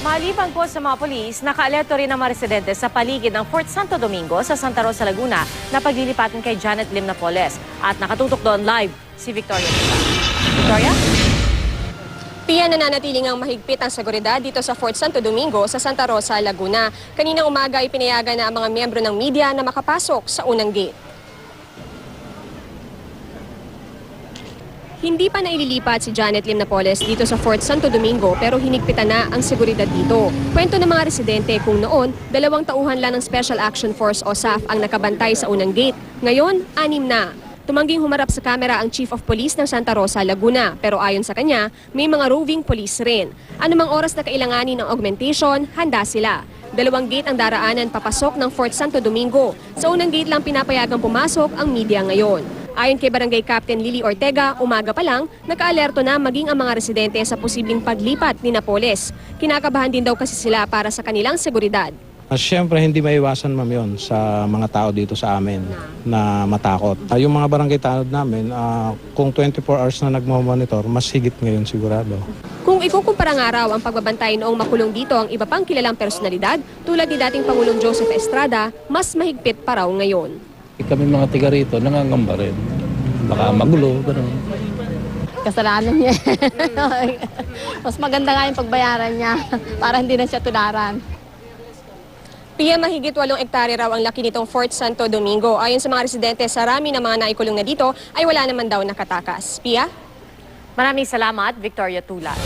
Maliban po sa mga polis, nakaalerto rin ang mga residente sa paligid ng Fort Santo Domingo sa Santa Rosa, Laguna na paglilipatin kay Janet Lim Napoles. At nakatutok doon live si Victoria. Victoria? Pia nananatiling ang mahigpit ang seguridad dito sa Fort Santo Domingo sa Santa Rosa, Laguna. Kaninang umaga ay pinayagan na ang mga miyembro ng media na makapasok sa unang gate. Hindi pa naililipat si Janet Lim Napoles dito sa Fort Santo Domingo pero hinigpitan na ang seguridad dito. Kwento ng mga residente kung noon, dalawang tauhan lang ng Special Action Force o SAF ang nakabantay sa unang gate. Ngayon, anim na. Tumangging humarap sa kamera ang Chief of Police ng Santa Rosa, Laguna. Pero ayon sa kanya, may mga roving police rin. Anumang oras na kailanganin ng augmentation, handa sila. Dalawang gate ang daraanan papasok ng Fort Santo Domingo. Sa unang gate lang pinapayagang pumasok ang media ngayon. Ayon kay Barangay Captain Lily Ortega, umaga pa lang, nakaalerto na maging ang mga residente sa posibleng paglipat ni Napoles. Kinakabahan din daw kasi sila para sa kanilang seguridad. Ah, Siyempre, hindi maiwasan ma'am yun sa mga tao dito sa amin na matakot. Ah, yung mga barangay tanod namin, ah, kung 24 hours na nagmamonitor, mas higit ngayon sigurado. Kung ikukumpara nga raw ang pagbabantay noong makulong dito ang iba pang kilalang personalidad, tulad ni dating Pangulong Joseph Estrada, mas mahigpit pa raw ngayon. Kami mga tiga rito, nangangamba rin. Baka magulo, gano'n. kasalanan niya. Mas maganda nga yung pagbayaran niya para hindi na siya tularan. Pia mahigit walong ektarya raw ang laki nitong Fort Santo Domingo. Ayon sa mga residente, sa rami ng mga naikulong na dito ay wala naman daw nakatakas. Pia? Maraming salamat, Victoria Tula.